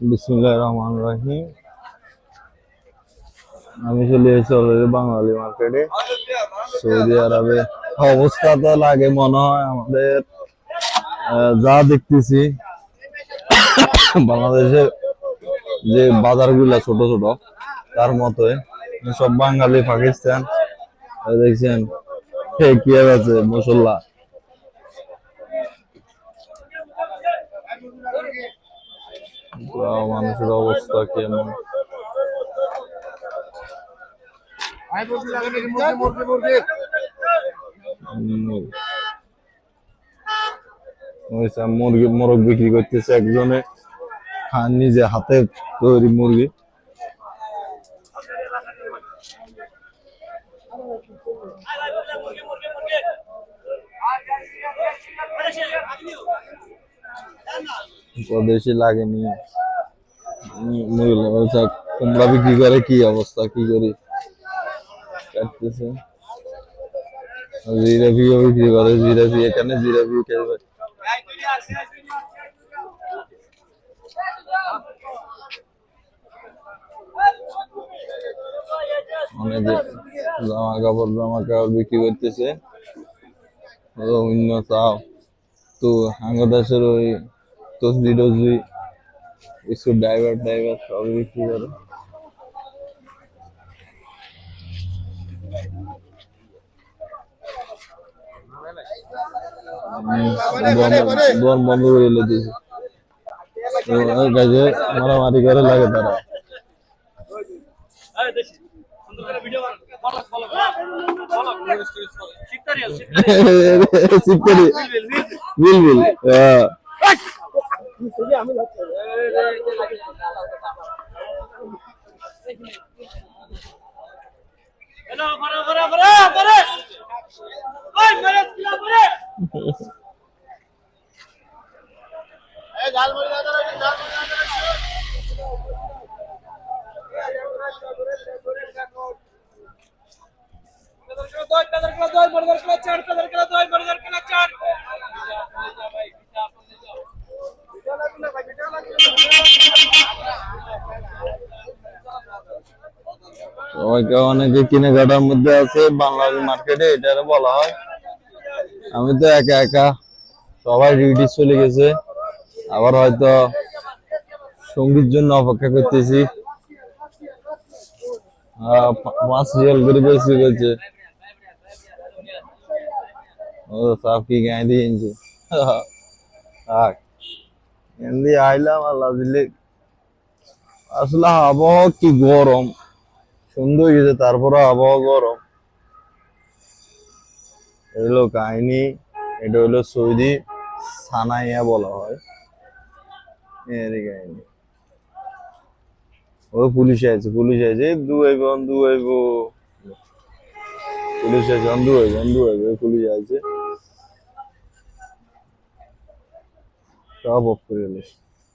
বিসমুল্লাহ রহমান রাহিম। আমি চলে এসেছি অলরেডি বাঙালি মার্কেটে সৌদি আরবে। অবস্থা তো লাগে মনে হয় আমাদের যা দেখতেছি, বাংলাদেশে যে বাজারগুলা ছোট ছোট, তার মতোই। সব বাঙালি পাকিস্তান দেখছেন কি আছে, মশলা। বাহ, মানুষের অবস্থা কেমন? মুরগি মোরগ বিক্রি করতেছে একজনে। নিজে হাতে তৈরি মুরগি। উম, মহিলা বলছে, কুমড়া বিক্রি করে কি অবস্থা? কি করি? কাটতেছে। জিরাপিও বিক্রি করে জিরাপি এখানে খেয়ে অনেক জামা কাপড় জামা কাপড় বিক্রি করতেছে। অন্য চাও তো বাংলাদেশের ওই তসবি টসবি কিছু ড্রাইভার ড্রাইভার সব বিক্রি করে বন- বন বন্ধ করে লেগেছে গাছে মারামারি করে লাগে তারা সিকরি বিল বিল হ্যাঁ চার পেদার খেলা দয় সবাইকে অনেকে কেনাকাটার মধ্যে আছে, বাংলাদেশ মার্কেটে এটা বলা হয়। আমি তো একা একা সবাই ডিউটি চলে গেছে। আবার হয়তো সঙ্গীর জন্য অপেক্ষা করতেছি। পাঁচ রিয়াল করে বেশি করছে ও, সব কি গায়ে দিয়েছে আইলাম, আল্লাহ দিলে। আসলে আবহাওয়া কি গরম। সুন্দর গেছে তারপরে আবহাওয়া গরম। এটা হলো কাহিনী, এটা হলো সৌদি সানাইয়া বলা হয়। এরই কাহিনী। ও পুলিশ আছে পুলিশ আছে দু আইব দু আইব পুলিশ আছে, দু আইব দু আইব পুলিশ আছে। সব অফ করে